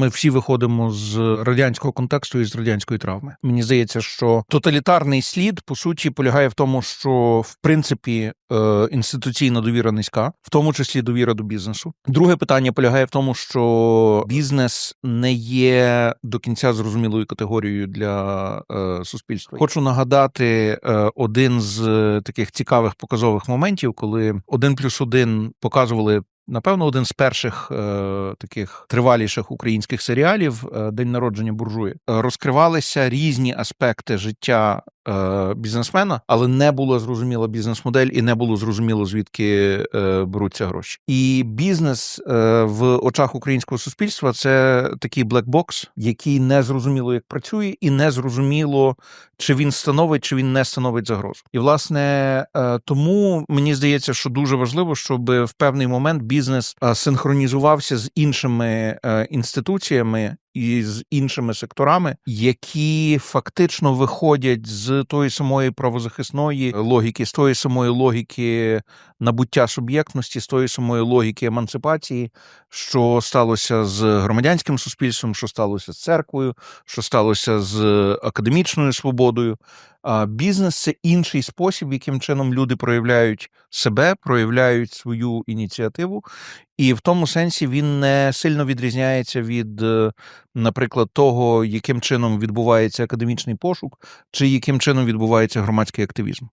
Ми всі виходимо з радянського контексту і з радянської травми. Мені здається, що тоталітарний слід по суті полягає в тому, що в принципі е, інституційна довіра низька, в тому числі довіра до бізнесу. Друге питання полягає в тому, що бізнес не є до кінця зрозумілою категорією для е, суспільства. Хочу нагадати е, один з таких цікавих показових моментів, коли один плюс один показували. Напевно, один з перших е, таких триваліших українських серіалів е, День народження буржуї Е, розкривалися різні аспекти життя бізнесмена, але не було зрозуміла бізнес-модель і не було зрозуміло звідки е, беруться гроші. І бізнес е, в очах українського суспільства це такий блекбокс, який не зрозуміло як працює, і не зрозуміло, чи він становить, чи він не становить загрозу. І власне е, тому мені здається, що дуже важливо, щоб в певний момент бізнес е, синхронізувався з іншими е, інституціями. І з іншими секторами, які фактично виходять з тої самої правозахисної логіки, з тої самої логіки набуття суб'єктності, з тої самої логіки емансипації, що сталося з громадянським суспільством, що сталося з церквою, що сталося з академічною свободою. А бізнес це інший спосіб, яким чином люди проявляють себе, проявляють свою ініціативу, і в тому сенсі він не сильно відрізняється від, е, наприклад, того, яким чином відбувається академічний пошук, чи яким чином відбувається громадський активізм.